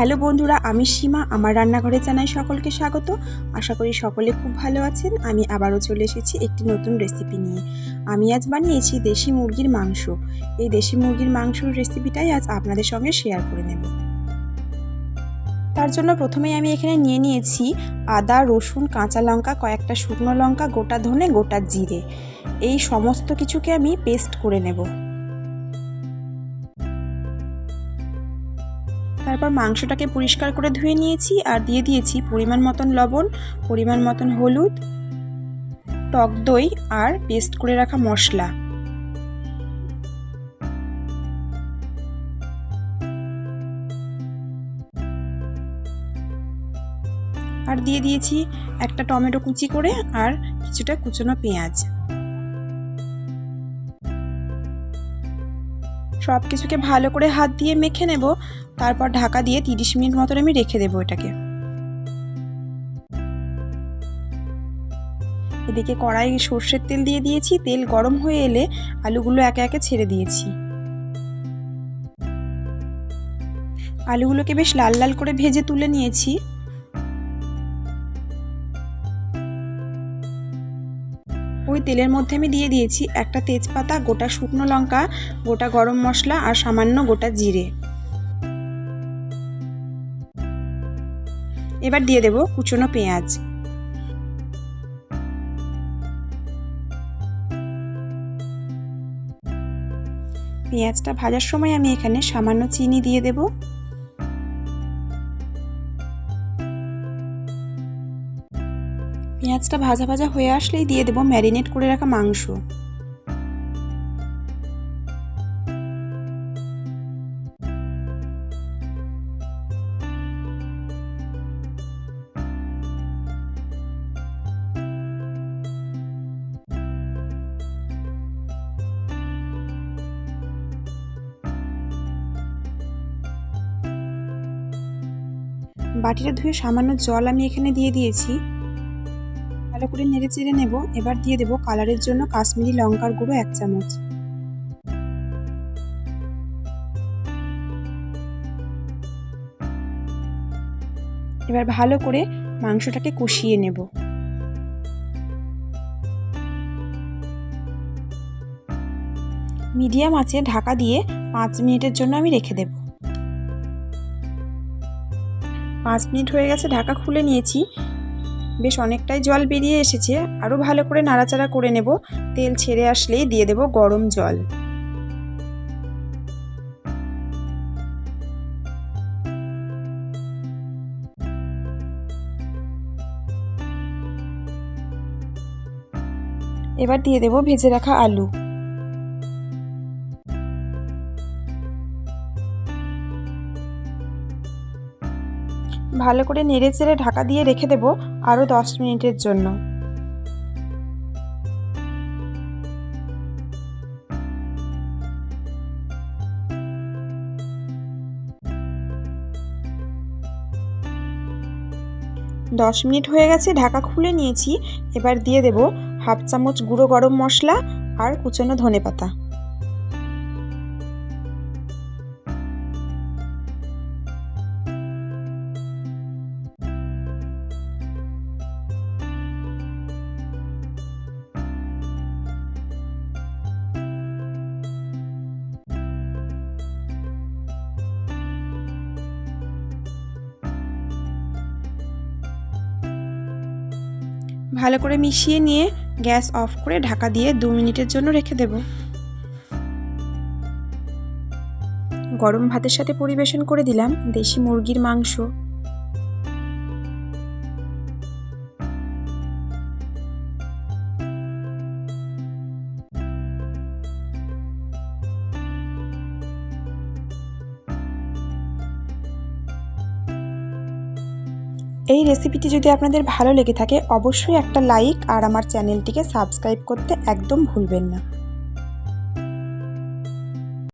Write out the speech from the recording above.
Hello বন্ধুরা, আমি সীমা। আমার রান্নাঘরে জানাই সকলকে স্বাগত। আশা করি সকলে খুব ভালো আছেন। আমি আবারও চলে এসেছি একটি নতুন রেসিপি নিয়ে। আমি আজ বানিয়েছি দেশি মুরগির মাংস। এই দেশি মুরগির মাংসর রেসিপিটাই আজ আপনাদের সঙ্গে শেয়ার করে নেব। তার জন্য প্রথমেই আমি এখানে নিয়ে নিয়েছি আদা, রসুন, কাঁচা লঙ্কা, কয়েকটা শুকনো লঙ্কা, গোটা ধনে, গোটা জিরে। এই সমস্ত কিছুকে আমি পেস্ট করে নেব। তারপর মাংসটাকে পরিষ্কার করে ধুয়ে নিয়েছি আর দিয়ে দিয়েছি পরিমাণ মতন লবণ, পরিমাণ মতন হলুদ, টক দই আর পেস্ট করে রাখা মশলা। আর দিয়ে দিয়েছি একটা টমেটো কুচি করে আর কিছুটা কুচনো পেঁয়াজ। সব কিছুকে ভালো করে হাত দিয়ে মেখে নেব। তারপর ঢাকা দিয়ে তিরিশ মিনিট মতন আমি রেখে দেবো এটাকে। এদিকে কড়াই সর্ষের তেল দিয়ে দিয়েছি। তেল গরম হয়ে এলে আলুগুলো একে একে ছেড়ে দিয়েছি। আলুগুলোকে বেশ লাল লাল করে ভেজে তুলে নিয়েছি। ওই তেলের মধ্যে আমি দিয়ে দিয়েছি একটা তেজপাতা, গোটা শুকনো লঙ্কা, গোটা গরম মশলা আর সামান্য গোটা জিরে। এবার দিয়ে দেব কুচনো পেঁয়াজ। পেঁয়াজটা ভাজার সময় আমি এখানে সামান্য চিনি দিয়ে দেব। পেঁয়াজটা ভাজা ভাজা হয়ে আসলেই দিয়ে দেব ম্যারিনেট করে রাখা মাংস। বাটিটা ধুয়ে সামান্য জল আমি এখানে দিয়ে দিয়েছি। ভালো করে নেড়ে চেড়ে নেব। এবার দিয়ে দেব কালারের জন্য কাশ্মীরি লঙ্কার গুঁড়ো এক চামচ। এবার ভালো করে মাংসটাকে কষিয়ে নেব। মিডিয়াম আছে, ঢাকা দিয়ে পাঁচ মিনিটের জন্য আমি রেখে দেব। পাঁচ মিনিট হয়ে গেছে, ঢাকা খুলে নিয়েছি। বেশ অনেকটাই জল বেরিয়ে এসেছে। আরও ভালো করে নাড়াচাড়া করে নেব। তেল ছেড়ে আসলেই দিয়ে দেব গরম জল। এবার দিয়ে দেব ভেজে রাখা আলু। ভালো করে নেড়ে চেড়ে ঢাকা দিয়ে রেখে দেব আরও দশ মিনিটের জন্য। দশ মিনিট হয়ে গেছে, ঢাকা খুলে নিয়েছি। এবার দিয়ে দেব হাফ চামচ গুঁড়ো গরম মশলা আর কুচনো ধনে পাতা ভালো করে মিশিয়ে নিয়ে গ্যাস অফ করে ঢাকা দিয়ে দু মিনিটের জন্য রেখে দেব। গরম ভাতের সাথে পরিবেশন করে দিলাম দেশি মুরগির মাংস। এই রেসিপিটি যদি আপনাদের ভালো লেগে থাকে, অবশ্যই একটা লাইক আর আমার চ্যানেলটিকে সাবস্ক্রাইব করতে একদম ভুলবেন না।